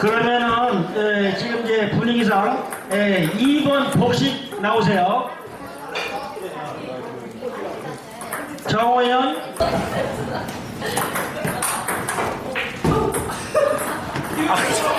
그러면은 에, 지금 이제 분위기상 예, 에, 2번 복식 나오세요. 정호연 아,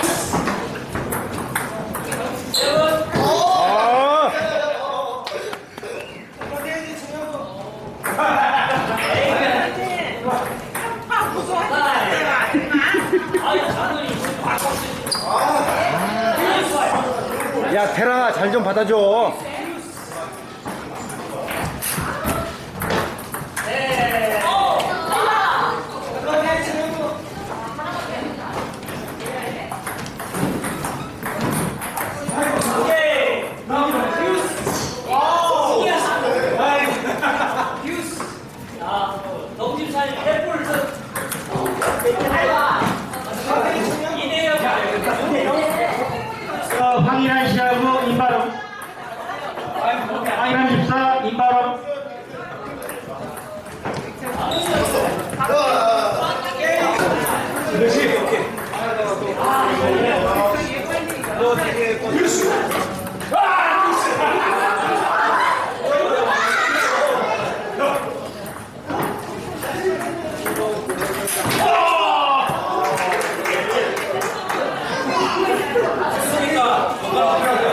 야 테랑아 잘 좀 받아줘 넘김 사이 김바람. 그렇지 아, 오케이 너 되게 글씨 그러니까 뭔가